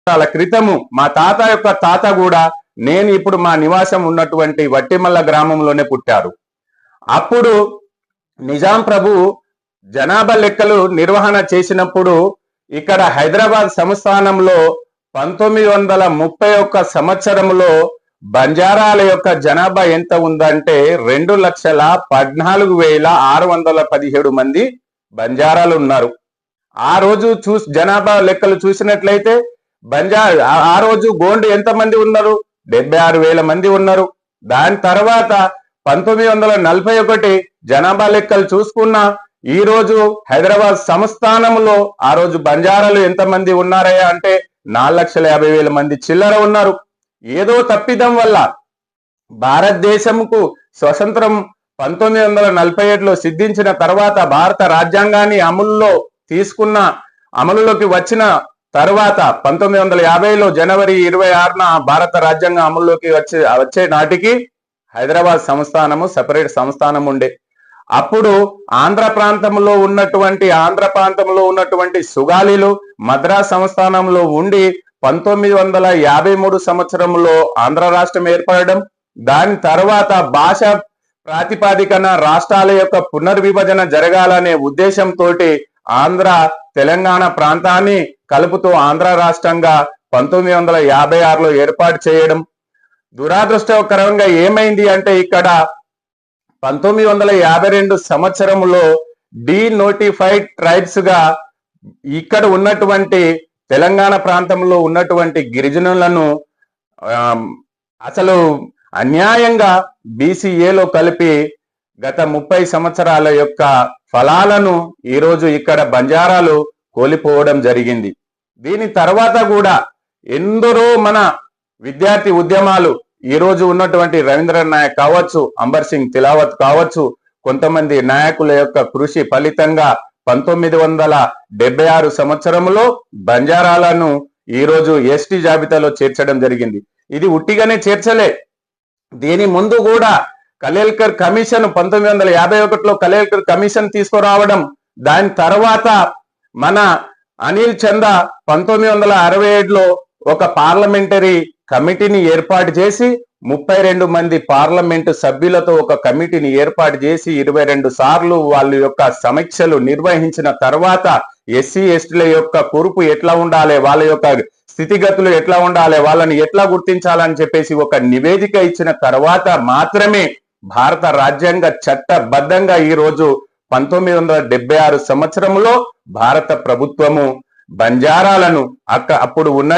సంవత్సరాల క్రితము మా తాత యొక్క తాత కూడా నేను ఇప్పుడు మా నివాసం ఉన్నటువంటి వట్టిమల్ల గ్రామంలోనే పుట్టారు. అప్పుడు నిజాం ప్రభు జనాభా లెక్కలు నిర్వహణ చేసినప్పుడు ఇక్కడ హైదరాబాద్ సంస్థానంలో పంతొమ్మిది వందల ముప్పై ఒక్క సంవత్సరంలో బంజారాల యొక్క జనాభా ఎంత ఉందంటే రెండు లక్షల పద్నాలుగు వేల ఆరు వందల పదిహేడు మంది బంజారాలు ఉన్నారు. ఆ రోజు చూసి జనాభా లెక్కలు చూసినట్లయితే బంజా ఆ- రోజు గోండు ఎంత మంది ఉన్నారు? డెబ్బై ఆరు వేల మంది ఉన్నారు. దాని తర్వాత పంతొమ్మిది వందల నలభై ఒకటి జనాభా లెక్కలు చూసుకున్నా ఈ రోజు హైదరాబాద్ సంస్థానంలో ఆ రోజు బంజారాలు ఎంత మంది ఉన్నారయ్యా అంటే నాలుగు లక్షల యాభై వేల మంది చిల్లర ఉన్నారు. ఏదో తప్పిదం వల్ల భారతదేశంకు స్వతంత్రం పంతొమ్మిది వందల నలభై ఏడులో సిద్ధించిన తర్వాత భారత రాజ్యాంగాన్ని అమలులో తీసుకున్న అమలులోకి వచ్చిన తర్వాత పంతొమ్మిది వందల యాభైలో జనవరి ఇరవై ఆరున భారత రాజ్యాంగం అమల్లోకి వచ్చే వచ్చే నాటికి హైదరాబాద్ సంస్థానము సెపరేట్ సంస్థానం ఉండే. అప్పుడు ఆంధ్ర ప్రాంతంలో ఉన్నటువంటి ఆంధ్ర ప్రాంతంలో ఉన్నటువంటి సుగాలీలు మద్రాస్ సంస్థానంలో ఉండి పంతొమ్మిది వందల యాభై మూడు సంవత్సరంలో ఆంధ్ర రాష్ట్రం ఏర్పడడం దాని తర్వాత భాష ప్రాతిపాదికన రాష్ట్రాల యొక్క పునర్విభజన జరగాలనే ఉద్దేశంతో ఆంధ్ర తెలంగాణ ప్రాంతాన్ని కలుపుతూ ఆంధ్ర రాష్ట్రంగా పంతొమ్మిది వందల యాభై ఆరులో ఏర్పాటు చేయడం దురాదృష్టకరంగా ఏమైంది అంటే ఇక్కడ పంతొమ్మిది వందల యాభై రెండు సంవత్సరంలో డీ నోటిఫైడ్ ట్రైబ్స్గా ఇక్కడ ఉన్నటువంటి తెలంగాణ ప్రాంతంలో ఉన్నటువంటి గిరిజనులను అసలు అన్యాయంగా బీసీఏలో కలిపి గత ముప్పై సంవత్సరాల యొక్క ఫలాలను ఈరోజు ఇక్కడ బంజారాలు కోల్పోవడం జరిగింది. దీని తర్వాత కూడా ఎందరో మన విద్యార్థి ఉద్యమాలు ఈ రోజు ఉన్నటువంటి రవీంద్ర నాయక్ కావచ్చు అంబర్ సింగ్ తిలావత్ కావచ్చు కొంతమంది నాయకుల యొక్క కృషి ఫలితంగా పంతొమ్మిది వందల డెబ్బై ఆరు సంవత్సరంలో బంజారాలను ఈ రోజు ఎస్టీ జాబితాలో చేర్చడం జరిగింది. ఇది ఉట్టిగానే చేర్చలే. దీని ముందు కూడా కలేల్కర్ కమిషన్ పంతొమ్మిది వందల యాభై ఒకటిలో కలేల్కర్ కమిషన్ తీసుకురావడం దాని తర్వాత మన అనిల్ చంద పంతొమ్మిది వందల అరవై ఏడులో ఒక పార్లమెంటరీ కమిటీని ఏర్పాటు చేసి ముప్పై రెండు మంది పార్లమెంటు సభ్యులతో ఒక కమిటీని ఏర్పాటు చేసి ఇరవై రెండు సార్లు వాళ్ళ యొక్క సమీక్షలు నిర్వహించిన తర్వాత ఎస్సీ ఎస్టీల యొక్క కూర్పు ఎట్లా ఉండాలి వాళ్ళ యొక్క స్థితిగతులు ఎట్లా ఉండాలి వాళ్ళని ఎట్లా గుర్తించాలని చెప్పేసి ఒక నివేదిక ఇచ్చిన తర్వాత మాత్రమే భారత రాజ్యాంగ చట్టబద్ధంగా ఈ రోజు పంతొమ్మిది వందల డెబ్బై ఆరు సంవత్సరంలో భారత ప్రభుత్వము బంజారాలను అక్క అప్పుడు ఉన్న